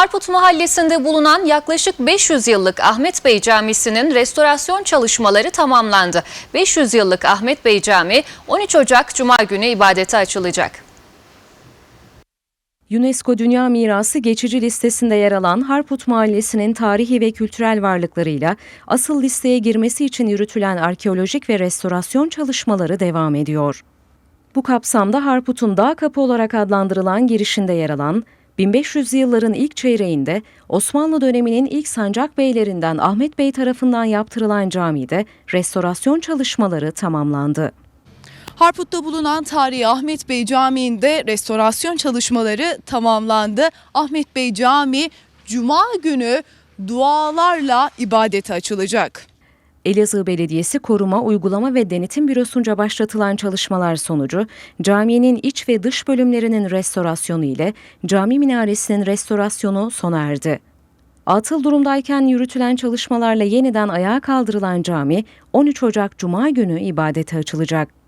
Harput Mahallesi'nde bulunan yaklaşık 500 yıllık Ahmet Bey Camisi'nin restorasyon çalışmaları tamamlandı. 500 yıllık Ahmet Bey Camii 13 Ocak Cuma günü ibadete açılacak. UNESCO Dünya Mirası geçici listesinde yer alan Harput Mahallesi'nin tarihi ve kültürel varlıklarıyla asıl listeye girmesi için yürütülen arkeolojik ve restorasyon çalışmaları devam ediyor. Bu kapsamda Harput'un Dağ Kapı olarak adlandırılan girişinde yer alan 1500'lü yılların ilk çeyreğinde Osmanlı döneminin ilk sancak beylerinden Ahmet Bey tarafından yaptırılan camide restorasyon çalışmaları tamamlandı. Harput'ta bulunan Tarihi Ahmet Bey Camii'nde restorasyon çalışmaları tamamlandı. Ahmet Bey Camii Cuma günü dualarla ibadete açılacak. Elazığ Belediyesi Koruma, Uygulama ve Denetim Bürosu'nca başlatılan çalışmalar sonucu caminin iç ve dış bölümlerinin restorasyonu ile cami minaresinin restorasyonu sona erdi. Atıl durumdayken yürütülen çalışmalarla yeniden ayağa kaldırılan cami 13 Ocak Cuma günü ibadete açılacak.